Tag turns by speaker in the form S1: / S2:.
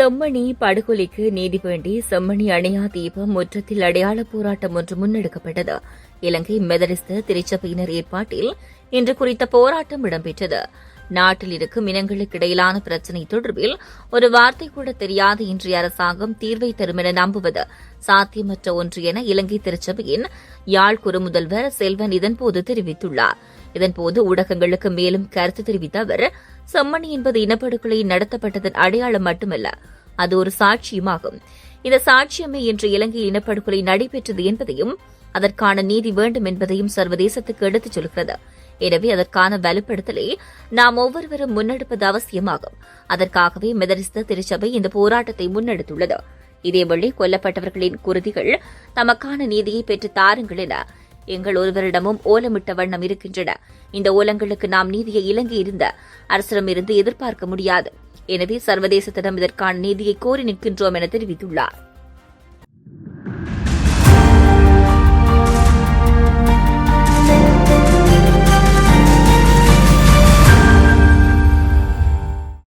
S1: செம்மணி படுகொலைக்கு நீதி வேண்டி செம்மணி அணையா தீபம் முற்றத்தில் அடையாள போராட்டம் ஒன்று முன்னெடுக்கப்பட்டது. இலங்கை மெதரிஸ்த திருச்சபையினர் ஏற்பாட்டில் இன்று குறித்த போராட்டம் இடம்பெற்றது. நாட்டில் இருக்கும் இனங்களுக்கு இடையிலான பிரச்சினை தொடர்பில் ஒரு வார்த்தை கூட தெரியாத இன்றைய அரசாங்கம் தீர்வை தரும் என நம்புவது. சாத்தியமற்ற ஒன்று என இலங்கை திருச்சபையின் யாழ் குறுமுதல்வர் செல்வன் இதன்போது தெரிவித்துள்ளார். இதன்போது ஊடகங்களுக்கு மேலும் கருத்து தெரிவித்த அவர் செம்மணி என்பது இனப்படுகொலை நடத்தப்பட்டதன் அடையாளம் மட்டுமல்ல அது ஒரு சாட்சியமாகும். இந்த சாட்சியமே இன்று இலங்கை இனப்படுகொலை நடைபெற்றது என்பதையும் அதற்கான நீதி வேண்டும் என்பதையும் சர்வதேசத்துக்கு எடுத்துச் சொல்கிறது. எனவே அதற்கான வலுப்படுத்தலை நாம் ஒவ்வொருவரும் முன்னெடுப்பது அவசியமாகும். அதற்காகவே மெதரிஸ்த திருச்சபை இந்த போராட்டத்தை முன்னெடுத்துள்ளது. இதேவேளை கொல்லப்பட்டவர்களின் குருதிகள் தமக்கான நீதியை பெற்று தாருங்கள் என எங்கள் ஒருவரிடமும் ஓலமிட்ட வண்ணம் இருக்கின்றன. இந்த ஓலங்களுக்கு நாம் நீதியை இலங்கை இருந்த அரசிடமிருந்து எதிர்பார்க்க முடியாது. எனவே சர்வதேசத்திடம் இதற்கான நீதியை கோரி நிற்கின்றோம் என தெரிவித்துள்ளார்.